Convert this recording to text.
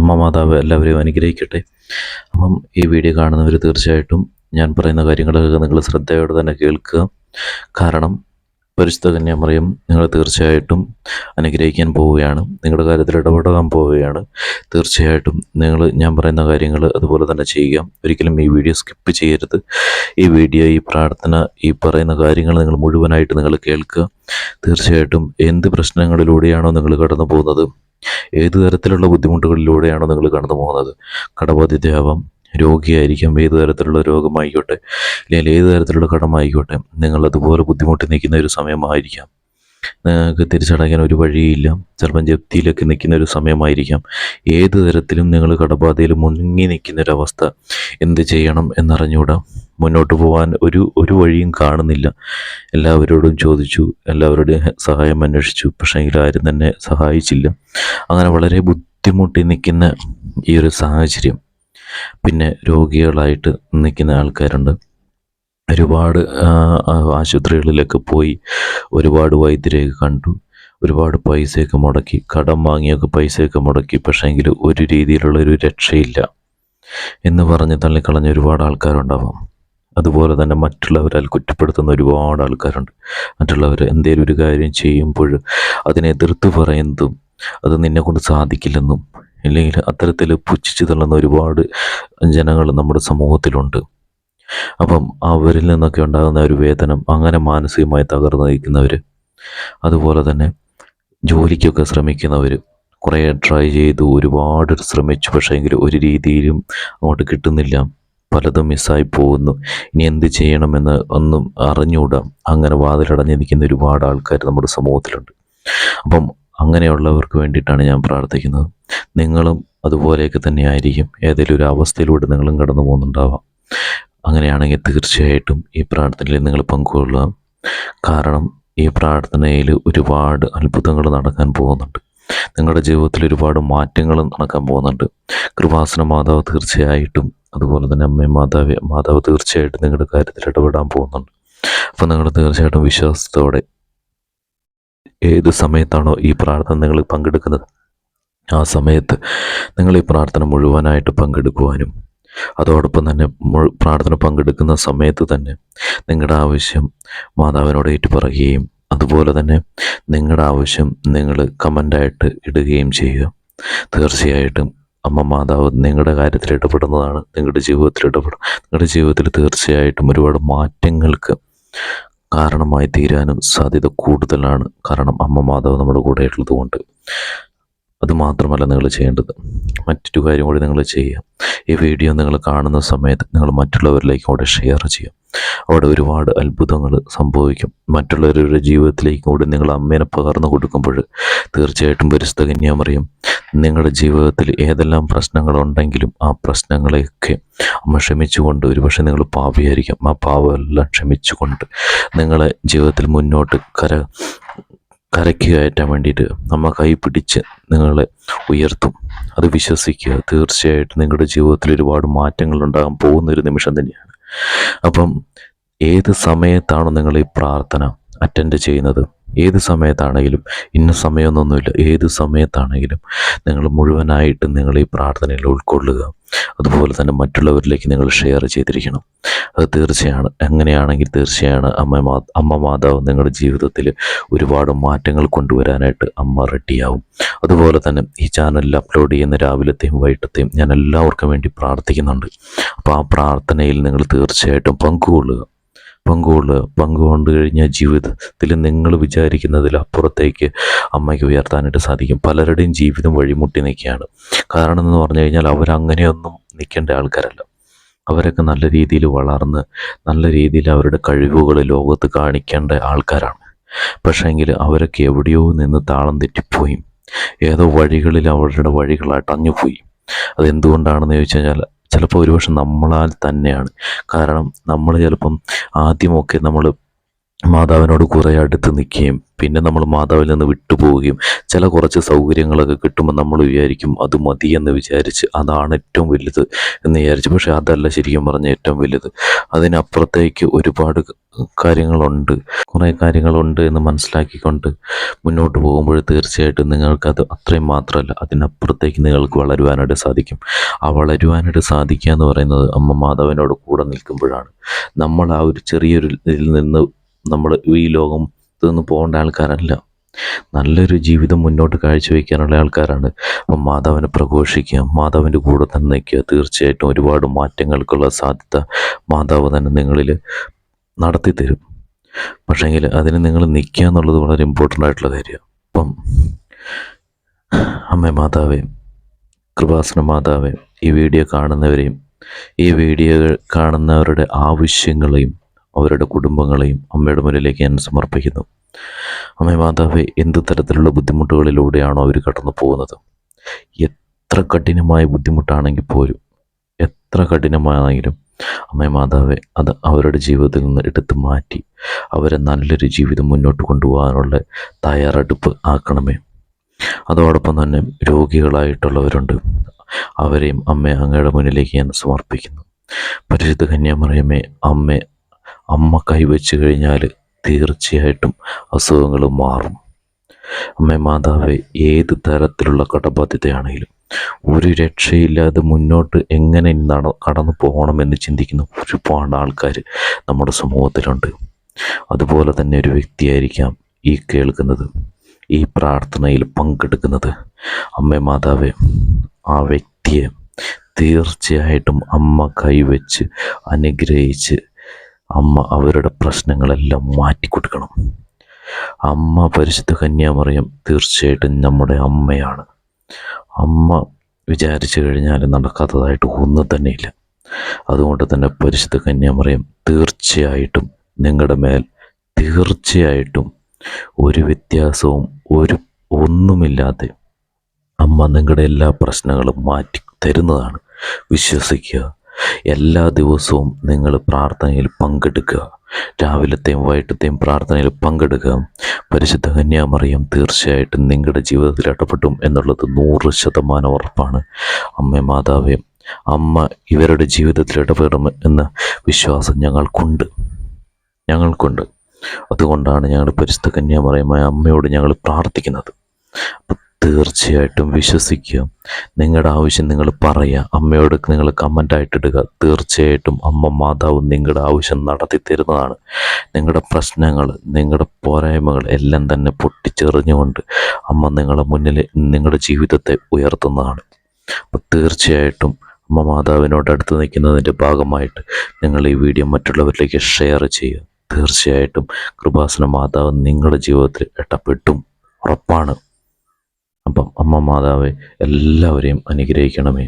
അമ്മ മാതാവ് എല്ലാവരെയും അനുഗ്രഹിക്കട്ടെ. അപ്പം ഈ വീഡിയോ കാണുന്നവർ തീർച്ചയായിട്ടും ഞാൻ പറയുന്ന കാര്യങ്ങളൊക്കെ നിങ്ങൾ ശ്രദ്ധയോടെ തന്നെ കേൾക്കുക. കാരണം പരിശുദ്ധ കന്യാമറിയം നിങ്ങൾ തീർച്ചയായിട്ടും അനുഗ്രഹിക്കാൻ പോവുകയാണ്. നിങ്ങളുടെ കാര്യത്തിൽ ഇടപെടാൻ പോവുകയാണ്. തീർച്ചയായിട്ടും നിങ്ങൾ ഞാൻ പറയുന്ന കാര്യങ്ങൾ അതുപോലെ തന്നെ ചെയ്യുക. ഒരിക്കലും ഈ വീഡിയോ സ്കിപ്പ് ചെയ്യരുത്. ഈ വീഡിയോ ഈ പ്രാർത്ഥന ഈ പറയുന്ന കാര്യങ്ങൾ നിങ്ങൾ മുഴുവനായിട്ട് നിങ്ങൾ കേൾക്കുക. തീർച്ചയായിട്ടും എന്ത് പ്രശ്നങ്ങളിലൂടെയാണോ നിങ്ങൾ കടന്നു പോകുന്നത് ഏത് തരത്തിലുള്ള ബുദ്ധിമുട്ടുകളിലൂടെയാണ് നിങ്ങൾ കടന്നു പോകുന്നത്? കടബാധ്യതയാവാം രോഗിയായിരിക്കാം. ഏത് തരത്തിലുള്ള രോഗമായിക്കോട്ടെ? അല്ലെങ്കിൽ ഏത് തരത്തിലുള്ള കടമായിക്കോട്ടെ? നിങ്ങൾ അതുപോലെ ബുദ്ധിമുട്ടി നിൽക്കുന്ന ഒരു സമയമായിരിക്കാം. നിങ്ങൾക്ക് തിരിച്ചടയ്ക്കാൻ ഒരു വഴിയില്ല. ചിലപ്പം ജപ്തിയിലൊക്കെ നിൽക്കുന്ന ഒരു സമയമായിരിക്കാം. ഏത് തരത്തിലും നിങ്ങൾ കടബാധയിൽ മുങ്ങി നിൽക്കുന്നൊരവസ്ഥ എന്ത് ചെയ്യണം എന്നറിഞ്ഞുകൂടാ. മുന്നോട്ട് പോകാൻ ഒരു ഒരു വഴിയും കാണുന്നില്ല. എല്ലാവരോടും ചോദിച്ചു എല്ലാവരുടെയും സഹായം അന്വേഷിച്ചു. പക്ഷേ ആരും തന്നെ സഹായിച്ചില്ല. അങ്ങനെ വളരെ ബുദ്ധിമുട്ടി നിൽക്കുന്ന ഈ ഒരു സാഹചര്യം. പിന്നെ രോഗികളായിട്ട് നിൽക്കുന്ന ആൾക്കാരുണ്ട്. ഒരുപാട് ആശുപത്രികളിലൊക്കെ പോയി ഒരുപാട് വൈദ്യരെയൊക്കെ കണ്ടു. ഒരുപാട് പൈസയൊക്കെ മുടക്കി. കടം വാങ്ങിയൊക്കെ പൈസയൊക്കെ മുടക്കി. പക്ഷേങ്കിൽ ഒരു രീതിയിലുള്ള ഒരു രക്ഷയില്ല എന്ന് പറഞ്ഞ് തള്ളിക്കളഞ്ഞ ഒരുപാട് ആൾക്കാരുണ്ടാവാം. അതുപോലെ തന്നെ മറ്റുള്ളവരാൽ കുറ്റപ്പെടുത്തുന്ന ഒരുപാട് ആൾക്കാരുണ്ട്. മറ്റുള്ളവർ എന്തെങ്കിലും ഒരു കാര്യം ചെയ്യുമ്പോൾ അതിനെ എതിർത്ത് പറയുന്നതും അത് നിന്നെ കൊണ്ട് സാധിക്കില്ലെന്നും ഇല്ലെങ്കിൽ അത്തരത്തിൽ പുച്ഛിച്ച് തള്ളുന്ന ഒരുപാട് ജനങ്ങൾ നമ്മുടെ സമൂഹത്തിലുണ്ട്. അപ്പം അവരിൽ നിന്നൊക്കെ ഉണ്ടാകുന്ന ഒരു വേതനം അങ്ങനെ മാനസികമായി തകർന്നു നിൽക്കുന്നവർ അതുപോലെ തന്നെ ജോലിക്കൊക്കെ ശ്രമിക്കുന്നവർ കുറേ ട്രൈ ചെയ്തു ഒരുപാട് ശ്രമിച്ചു പക്ഷേ പക്ഷേങ്കിൽ ഒരു രീതിയിലും അങ്ങോട്ട് കിട്ടുന്നില്ല. പലതും മിസ്സായി പോകുന്നു. ഇനി എന്ത് ചെയ്യണമെന്ന് ഒന്നും അറിഞ്ഞുകൂടാം. അങ്ങനെ വാതിലടഞ്ഞ് നിൽക്കുന്ന ഒരുപാട് ആൾക്കാർ നമ്മുടെ സമൂഹത്തിലുണ്ട്. അപ്പം അങ്ങനെയുള്ളവർക്ക് വേണ്ടിയിട്ടാണ് ഞാൻ പ്രാർത്ഥിക്കുന്നത്. നിങ്ങളും അതുപോലെയൊക്കെ തന്നെ ആയിരിക്കും ഏതെങ്കിലും ഒരു അവസ്ഥയിലൂടെ നിങ്ങളും കടന്നു പോകുന്നുണ്ടാവാം. അങ്ങനെയാണെങ്കിൽ തീർച്ചയായിട്ടും ഈ പ്രാർത്ഥനയിൽ നിങ്ങൾ പങ്കുകൊള്ളുക കാരണം ഈ പ്രാർത്ഥനയിൽ ഒരുപാട് അത്ഭുതങ്ങൾ നടക്കാൻ പോകുന്നുണ്ട്. നിങ്ങളുടെ ജീവിതത്തിൽ ഒരുപാട് മാറ്റങ്ങൾ നടക്കാൻ പോകുന്നുണ്ട്. കൃപാസന മാതാവ് തീർച്ചയായിട്ടും അതുപോലെ തന്നെ അമ്മയും മാതാവ് മാതാവ് തീർച്ചയായിട്ടും നിങ്ങളുടെ കാര്യത്തിൽ ഇടപെടാൻ പോകുന്നുണ്ട്. അപ്പോൾ നിങ്ങൾ തീർച്ചയായിട്ടും വിശ്വാസത്തോടെ ഏത് സമയത്താണോ ഈ പ്രാർത്ഥന നിങ്ങൾ പങ്കെടുക്കുന്നത് ആ സമയത്ത് നിങ്ങൾ ഈ പ്രാർത്ഥന മുഴുവനായിട്ട് പങ്കെടുക്കുവാനും അതോടൊപ്പം തന്നെ പ്രാർത്ഥന പങ്കെടുക്കുന്ന സമയത്ത് തന്നെ നിങ്ങളുടെ ആവശ്യം മാതാവിനോട് ഏറ്റുപറയുകയും അതുപോലെ തന്നെ നിങ്ങളുടെ ആവശ്യം നിങ്ങൾ കമന്റായിട്ട് ഇടുകയും ചെയ്യുക. തീർച്ചയായിട്ടും അമ്മ മാതാവ് നിങ്ങളുടെ കാര്യത്തിൽ ഇടപെടുന്നതാണ് നിങ്ങളുടെ ജീവിതത്തിൽ ഇടപെടും നിങ്ങളുടെ ജീവിതത്തിൽ തീർച്ചയായിട്ടും ഒരുപാട് മാറ്റങ്ങൾക്ക് കാരണമായി തീരാനും സാധ്യത കൂടുതലാണ് കാരണം അമ്മ മാതാവ് നമ്മുടെ കൂടെ ഉള്ളതുകൊണ്ട്. അതുമാത്രമല്ല നിങ്ങൾ ചെയ്യേണ്ടത്. മറ്റൊരു കാര്യം കൂടി നിങ്ങൾ ചെയ്യുക. ഈ വീഡിയോ നിങ്ങൾ കാണുന്ന സമയത്ത് നിങ്ങൾ മറ്റുള്ളവരിലേക്ക് കൂടെ ഷെയർ ചെയ്യും. അവിടെ ഒരുപാട് അത്ഭുതങ്ങൾ സംഭവിക്കും. മറ്റുള്ളവരുടെ ജീവിതത്തിലേക്ക് കൂടി നിങ്ങൾ അമ്മേനെ പകർന്നു കൊടുക്കുമ്പോൾ തീർച്ചയായിട്ടും പരിസ്ഥ കന്യാമറിയും നിങ്ങളുടെ ജീവിതത്തിൽ ഏതെല്ലാം പ്രശ്നങ്ങളുണ്ടെങ്കിലും ആ പ്രശ്നങ്ങളെയൊക്കെ അമ്മ ക്ഷമിച്ചുകൊണ്ട് ഒരുപക്ഷെ നിങ്ങൾ പാപിയായിരിക്കും. ആ പാവമെല്ലാം ക്ഷമിച്ചുകൊണ്ട് നിങ്ങളെ ജീവിതത്തിൽ മുന്നോട്ട് കര കരയ്ക്ക് കയറ്റാൻ വേണ്ടിയിട്ട്. നമ്മ കൈ പിടിച്ച് നിങ്ങളെ ഉയർത്തും. അത് വിശ്വസിക്കുക. തീർച്ചയായിട്ടും നിങ്ങളുടെ ജീവിതത്തിൽ ഒരുപാട് മാറ്റങ്ങൾ ഉണ്ടാകാൻ പോകുന്ന ഒരു നിമിഷം തന്നെയാണ്. അപ്പം ഏത് സമയത്താണ് നിങ്ങൾ ഈ പ്രാർത്ഥന അറ്റൻഡ് ചെയ്യുന്നത്? ഏത് സമയത്താണെങ്കിലും ഇന്ന സമയമൊന്നൊന്നുമില്ല ഏത് സമയത്താണെങ്കിലും നിങ്ങൾ മുഴുവനായിട്ട് നിങ്ങൾ ഈ പ്രാർത്ഥനയിൽ ഉൾക്കൊള്ളുക. അതുപോലെ തന്നെ മറ്റുള്ളവരിലേക്ക് നിങ്ങൾ ഷെയർ ചെയ്തിരിക്കണം. അത് തീർച്ചയാണ്. അങ്ങനെയാണെങ്കിൽ തീർച്ചയാണ് അമ്മ മാ അമ്മ മാതാവ് നിങ്ങളുടെ ജീവിതത്തിൽ ഒരുപാട് മാറ്റങ്ങൾ കൊണ്ടുവരാനായിട്ട് അമ്മ റെഡിയാവും അതുപോലെ തന്നെ ഈ ചാനലിൽ അപ്ലോഡ് ചെയ്യുന്ന രാവിലത്തെയും വൈകിട്ടത്തെയും ഞാൻ എല്ലാവർക്കും വേണ്ടി പ്രാർത്ഥിക്കുന്നുണ്ട്. അപ്പോൾ ആ പ്രാർത്ഥനയിൽ നിങ്ങൾ തീർച്ചയായിട്ടും പങ്കുകൊള്ളുക. പങ്കുകൊള്ളുക പങ്കുകൊണ്ട് കഴിഞ്ഞ ജീവിതത്തിൽ നിങ്ങൾ വിചാരിക്കുന്നതിലപ്പുറത്തേക്ക് അമ്മയ്ക്ക് ഉയർത്താനായിട്ട് സാധിക്കും. പലരുടെയും ജീവിതം വഴിമുട്ടി നിൽക്കുകയാണ്. കാരണം എന്ന് പറഞ്ഞു കഴിഞ്ഞാൽ അവരങ്ങനെയൊന്നും നിൽക്കേണ്ട ആൾക്കാരല്ല. അവരൊക്കെ നല്ല രീതിയിൽ വളർന്ന് നല്ല രീതിയിൽ അവരുടെ കഴിവുകൾ ലോകത്ത് കാണിക്കേണ്ട ആൾക്കാരാണ്. പക്ഷേങ്കിൽ അവരൊക്കെ എവിടെയോ നിന്ന് താളം തെറ്റിപ്പോയി. ഏതോ വഴികളിൽ അവരുടെ വഴികൾ അടഞ്ഞുപോയി അതെന്തുകൊണ്ടാണെന്ന് ചോദിച്ചു കഴിഞ്ഞാൽ ചിലപ്പോൾ ഒരുപക്ഷെ നമ്മളാൽ തന്നെയാണ്. കാരണം നമ്മൾ ചിലപ്പം ആദ്യമൊക്കെ നമ്മൾ മാതാവിനോട് കുറേ അടുത്ത് നിൽക്കുകയും പിന്നെ നമ്മൾ മാതാവിൽ നിന്ന് വിട്ടുപോവുകയും ചില കുറച്ച് സൗകര്യങ്ങളൊക്കെ കിട്ടുമ്പോൾ നമ്മൾ വിചാരിക്കും അത് മതി എന്ന് വിചാരിച്ച് അതാണ് ഏറ്റവും വലുത് എന്ന് വിചാരിച്ചു. പക്ഷേ അതല്ല ശരിക്കും പറഞ്ഞ ഏറ്റവും വലുത്. അതിനപ്പുറത്തേക്ക് ഒരുപാട് കാര്യങ്ങളുണ്ട്. കുറേ കാര്യങ്ങളുണ്ട് എന്ന് മനസ്സിലാക്കിക്കൊണ്ട് മുന്നോട്ട് പോകുമ്പോൾ തീർച്ചയായിട്ടും നിങ്ങൾക്കത് അത്രയും മാത്രമല്ല അതിനപ്പുറത്തേക്ക് നിങ്ങൾക്ക് വളരുവാനായിട്ട് സാധിക്കും. ആ വളരുവാനായിട്ട് സാധിക്കുക എന്ന് പറയുന്നത് അമ്മ മാതാവിനോട് കൂടെ നിൽക്കുമ്പോഴാണ്. നമ്മൾ ആ ഒരു ചെറിയൊരു ഇതിൽ നിന്ന് നമ്മൾ ഈ ലോകത്ത് നിന്ന് പോകേണ്ട ആൾക്കാരല്ല. നല്ലൊരു ജീവിതം മുന്നോട്ട് കാഴ്ചവെക്കാനുള്ള ആൾക്കാരാണ്. അപ്പം മാതാവിനെ പ്രഘോഷിക്കുക മാതാവിന്റെ കൂടെ തന്നെ നിൽക്കുക. തീർച്ചയായിട്ടും ഒരുപാട് മാറ്റങ്ങൾക്കുള്ള സാധ്യത മാതാവ് തന്നെ നിങ്ങളിൽ നടത്തി തരും പക്ഷേങ്കിൽ അതിന് നിങ്ങൾ നിൽക്കുക എന്നുള്ളത് വളരെ ഇമ്പോർട്ടന്റ് ആയിട്ടുള്ള കാര്യമാണ് അപ്പം അമ്മ മാതാവേ കൃപാസന മാതാവേ ഈ വീഡിയോ കാണുന്നവരെയും ഈ വീഡിയോ കാണുന്നവരുടെ ആവശ്യങ്ങളെയും അവരുടെ കുടുംബങ്ങളെയും അമ്മയുടെ മുന്നിലേക്ക് ഞാൻ സമർപ്പിക്കുന്നു. അമ്മ മാതാവെ എന്ത് തരത്തിലുള്ള ബുദ്ധിമുട്ടുകളിലൂടെയാണോ അവർ കടന്നു പോകുന്നത്? എത്ര കഠിനമായ ബുദ്ധിമുട്ടാണെങ്കിൽ പോലും എത്ര കഠിനമാണെങ്കിലും അമ്മ മാതാവെ അത് അവരുടെ ജീവിതത്തിൽ നിന്ന് എടുത്തു മാറ്റി അവരെ നല്ലൊരു ജീവിതം മുന്നോട്ട് കൊണ്ടുപോകാനുള്ള തയ്യാറെടുപ്പ് ആക്കണമേ. അതോടൊപ്പം തന്നെ രോഗികളായിട്ടുള്ളവരുണ്ട്. അവരെയും അമ്മ അങ്ങയുടെ മുന്നിലേക്ക് ഞാൻ സമർപ്പിക്കുന്നു. പരിശുദ്ധ കന്യാമറിയമ്മേ അമ്മ അമ്മ കൈവച്ച് കഴിഞ്ഞാൽ തീർച്ചയായിട്ടും അസുഖങ്ങൾ മാറും. അമ്മ മാതാവെ ഏത് തരത്തിലുള്ള കടബാധ്യതയാണെങ്കിലും ഒരു രക്ഷയില്ലാതെ മുന്നോട്ട് എങ്ങനെ നട കടന്നു പോകണമെന്ന് ചിന്തിക്കുന്ന ഒരുപാട് ആൾക്കാർ നമ്മുടെ സമൂഹത്തിലുണ്ട്. അതുപോലെ തന്നെ ഒരു വ്യക്തിയായിരിക്കാം ഈ കേൾക്കുന്നത് ഈ പ്രാർത്ഥനയിൽ പങ്കെടുക്കുന്നത്. അമ്മ മാതാവെ ആ വ്യക്തിയെ തീർച്ചയായിട്ടും അമ്മ കൈവച്ച് അനുഗ്രഹിച്ച് അമ്മ അവരുടെ പ്രശ്നങ്ങളെല്ലാം മാറ്റിക്കൊടുക്കണം. അമ്മ പരിശുദ്ധ കന്യാമറിയം തീർച്ചയായിട്ടും നമ്മുടെ അമ്മയാണ്. അമ്മ വിചാരിച്ചു കഴിഞ്ഞാൽ നടക്കാത്തതായിട്ട് ഒന്നും തന്നെയില്ല. അതുകൊണ്ട് തന്നെ പരിശുദ്ധ കന്യാമറിയം തീർച്ചയായിട്ടും നിങ്ങളുടെ മേൽ തീർച്ചയായിട്ടും ഒരു വ്യത്യാസവും ഒരു ഒന്നുമില്ലാതെ അമ്മ നിങ്ങളുടെ എല്ലാ പ്രശ്നങ്ങളും മാറ്റി തരുന്നതാണ്. വിശ്വസിക്കുക. എല്ലാ ദിവസവും നിങ്ങൾ പ്രാർത്ഥനയിൽ പങ്കെടുക്കുക. രാവിലത്തെയും വൈകിട്ടത്തെയും പ്രാർത്ഥനയിൽ പങ്കെടുക്കുക. പരിശുദ്ധ കന്യാമറിയം തീർച്ചയായിട്ടും നിങ്ങളുടെ ജീവിതത്തിൽ ഇടപെടും എന്നുള്ളത് നൂറ് ശതമാനം ഉറപ്പാണ്. അമ്മ മാതാവേ അമ്മ ഇവരുടെ ജീവിതത്തിൽ ഇടപെടും എന്ന വിശ്വാസം ഞങ്ങൾക്കുണ്ട്. ഞങ്ങൾക്കുണ്ട്. അതുകൊണ്ടാണ് ഞങ്ങൾ പരിശുദ്ധ കന്യാമറിയമായ അമ്മയോട് ഞങ്ങൾ പ്രാർത്ഥിക്കുന്നത്. തീർച്ചയായിട്ടും വിശ്വസിക്കുക. നിങ്ങളുടെ ആവശ്യം നിങ്ങൾ പറയുക അമ്മയോട് നിങ്ങൾ കമന്റായിട്ട് ഇടുക തീർച്ചയായിട്ടും അമ്മ മാതാവ് നിങ്ങളുടെ ആവശ്യം നടത്തി തരുന്നതാണ്. നിങ്ങളുടെ പ്രശ്നങ്ങൾ നിങ്ങളുടെ പോരായ്മകൾ എല്ലാം തന്നെ പൊട്ടിച്ചെറിഞ്ഞുകൊണ്ട് അമ്മ നിങ്ങളുടെ മുന്നിൽ നിങ്ങളുടെ ജീവിതത്തെ ഉയർത്തുന്നതാണ്. അപ്പോൾ തീർച്ചയായിട്ടും അമ്മ മാതാവിനോട് അടുത്ത് നിൽക്കുന്നതിന്റെ ഭാഗമായിട്ട് നിങ്ങൾ ഈ വീഡിയോ മറ്റുള്ളവരിലേക്ക് ഷെയർ ചെയ്യുക. തീർച്ചയായിട്ടും കൃപാസന മാതാവ് നിങ്ങളുടെ ജീവിതത്തിൽ ഇടപെട്ടും. ഉറപ്പാണ്. അപ്പം അമ്മ മാതാവ് എല്ലാവരെയും അനുഗ്രഹിക്കണമേ.